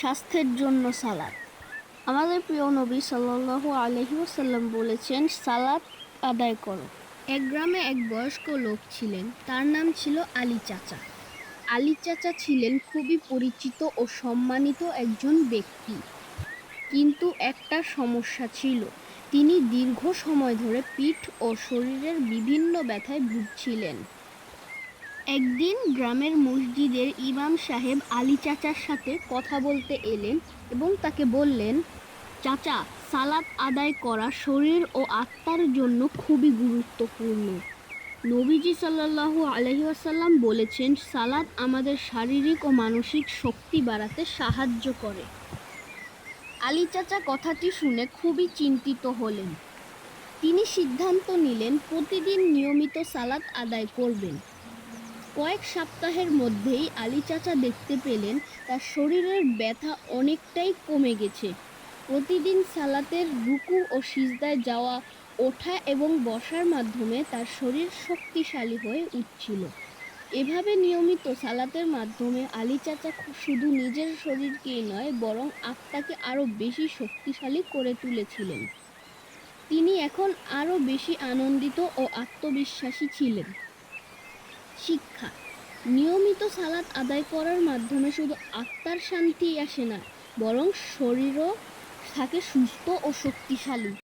স্বাস্থ্যের জন্য সালাদ। আমাদের প্রিয় নবী সাল্লাল্লাহু আলহি ওসাল্লাম বলেছেন, সালাদ আদায় করো। এক গ্রামে এক বয়স্ক লোক ছিলেন, তার নাম ছিল আলী চাচা। আলী চাচা ছিলেন খুবই পরিচিত ও সম্মানিত একজন ব্যক্তি। কিন্তু একটা সমস্যা ছিল, তিনি দীর্ঘ সময় ধরে পিঠ ও শরীরের বিভিন্ন ব্যথায় ভুগছিলেন। একদিন গ্রামের মসজিদের ইমাম সাহেব আলী চাচার সাথে কথা বলতে এলেন এবং তাকে বললেন, চাচা, সালাত আদায় করা শরীর ও আত্মার জন্য খুবই গুরুত্বপূর্ণ। নবীজি সাল্লাল্লাহু আলহি আসাল্লাম বলেছেন সালাদ আমাদের শারীরিক ও মানসিক শক্তি বাড়াতে সাহায্য করে। আলী চাচা কথাটি শুনে খুবই চিন্তিত হলেন। তিনি সিদ্ধান্ত নিলেন, প্রতিদিন নিয়মিত সালাত আদায় করবেন। কয়েক সপ্তাহের মধ্যেই আলী চাচা দেখতে পেলেন, তার শরীরের ব্যথা অনেকটাই কমে গেছে। প্রতিদিন সালাতের রুকু ও সিজদায় যাওয়া, ওঠা এবং বসার মাধ্যমে তার শরীর শক্তিশালী হয়ে উঠছিল। এভাবে নিয়মিত সালাতের মাধ্যমে আলী চাচা শুধু নিজের শরীরকেই নয়, বরং আত্মাকে আরও বেশি শক্তিশালী করে তুলেছিলেন। তিনি এখন আরও বেশি আনন্দিত ও আত্মবিশ্বাসী ছিলেন। শিক্ষা। নিয়মিত সালাত আদায় করার মাধ্যমে শুধু আত্মার শান্তি আসে না, বরং শরীরও থাকে সুস্থ ও শক্তিশালী।